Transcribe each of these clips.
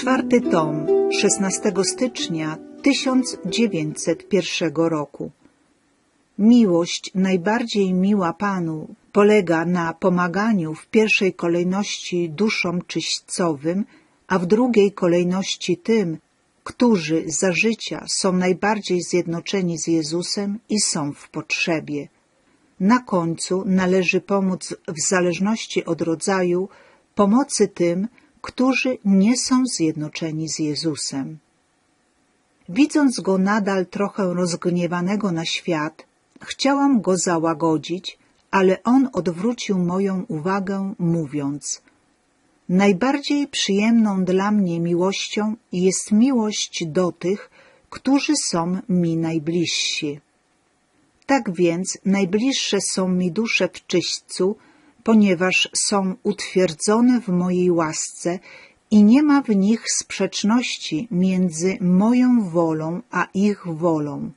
Czwarty tom, 16 stycznia 1901 roku. Miłość najbardziej miła Panu polega na pomaganiu w pierwszej kolejności duszom czyśćcowym, a w drugiej kolejności tym, którzy za życia są najbardziej zjednoczeni z Jezusem i są w potrzebie. Na końcu należy pomóc w zależności od rodzaju pomocy tym, którzy nie są zjednoczeni z Jezusem. Widząc go nadal trochę rozgniewanego na świat, chciałam go załagodzić, ale on odwrócił moją uwagę, mówiąc: Najbardziej przyjemną dla mnie miłością jest miłość do tych, którzy są mi najbliżsi. Tak więc najbliższe są mi dusze w czyśćcu, ponieważ są utwierdzone w mojej łasce i nie ma w nich sprzeczności między moją wolą a ich wolą.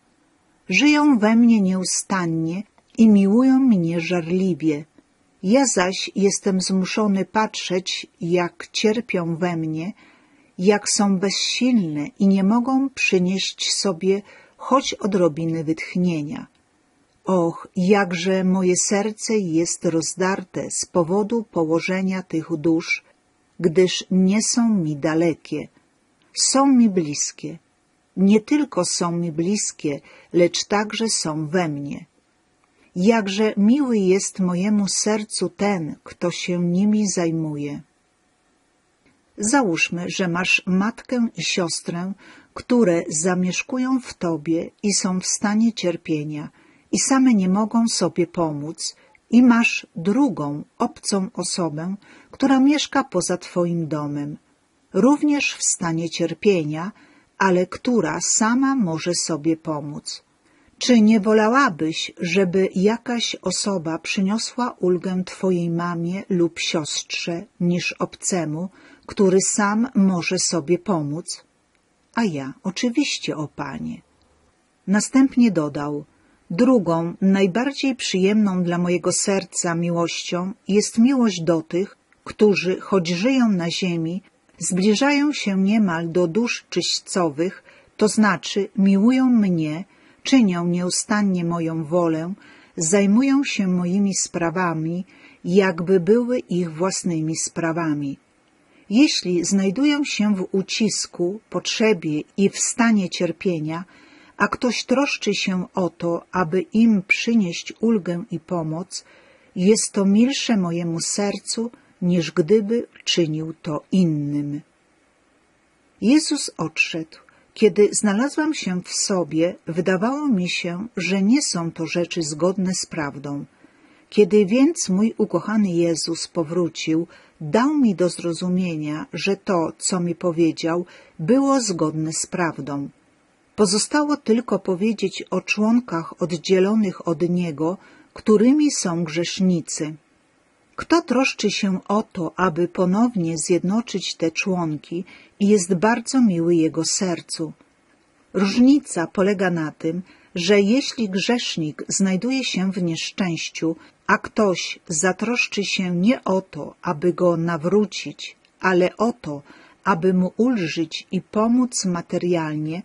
Żyją we mnie nieustannie i miłują mnie żarliwie. Ja zaś jestem zmuszony patrzeć, jak cierpią we mnie, jak są bezsilne i nie mogą przynieść sobie choć odrobiny wytchnienia. Och, jakże moje serce jest rozdarte z powodu położenia tych dusz, gdyż nie są mi dalekie. Są mi bliskie. Nie tylko są mi bliskie, lecz także są we mnie. Jakże miły jest mojemu sercu ten, kto się nimi zajmuje. Załóżmy, że masz matkę i siostrę, które zamieszkują w tobie i są w stanie cierpienia – i same nie mogą sobie pomóc, i masz drugą, obcą osobę, która mieszka poza Twoim domem, również w stanie cierpienia, ale która sama może sobie pomóc. Czy nie wolałabyś, żeby jakaś osoba przyniosła ulgę Twojej mamie lub siostrze niż obcemu, który sam może sobie pomóc? A ja, oczywiście, o Panie. Następnie dodał – Drugą, najbardziej przyjemną dla mojego serca miłością jest miłość do tych, którzy, choć żyją na ziemi, zbliżają się niemal do dusz czyśćcowych, to znaczy miłują mnie, czynią nieustannie moją wolę, zajmują się moimi sprawami, jakby były ich własnymi sprawami. Jeśli znajdują się w ucisku, potrzebie i w stanie cierpienia, a ktoś troszczy się o to, aby im przynieść ulgę i pomoc, jest to milsze mojemu sercu, niż gdyby czynił to innym. Jezus odszedł. Kiedy znalazłam się w sobie, wydawało mi się, że nie są to rzeczy zgodne z prawdą. Kiedy więc mój ukochany Jezus powrócił, dał mi do zrozumienia, że to, co mi powiedział, było zgodne z prawdą. Pozostało tylko powiedzieć o członkach oddzielonych od Niego, którymi są grzesznicy. Kto troszczy się o to, aby ponownie zjednoczyć te członki i jest bardzo miły Jego sercu. Różnica polega na tym, że jeśli grzesznik znajduje się w nieszczęściu, a ktoś zatroszczy się nie o to, aby go nawrócić, ale o to, aby mu ulżyć i pomóc materialnie,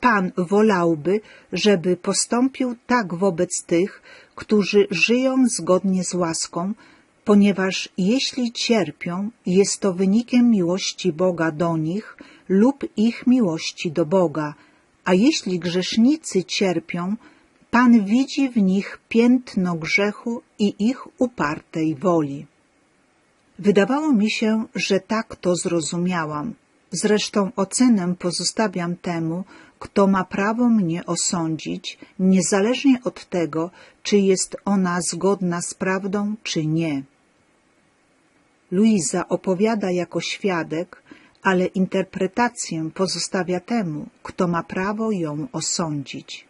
Pan wolałby, żeby postąpił tak wobec tych, którzy żyją zgodnie z łaską, ponieważ jeśli cierpią, jest to wynikiem miłości Boga do nich lub ich miłości do Boga, a jeśli grzesznicy cierpią, Pan widzi w nich piętno grzechu i ich upartej woli. Wydawało mi się, że tak to zrozumiałam. Zresztą ocenę pozostawiam temu, kto ma prawo mnie osądzić, niezależnie od tego, czy jest ona zgodna z prawdą, czy nie. Luiza opowiada jako świadek, ale interpretację pozostawia temu, kto ma prawo ją osądzić.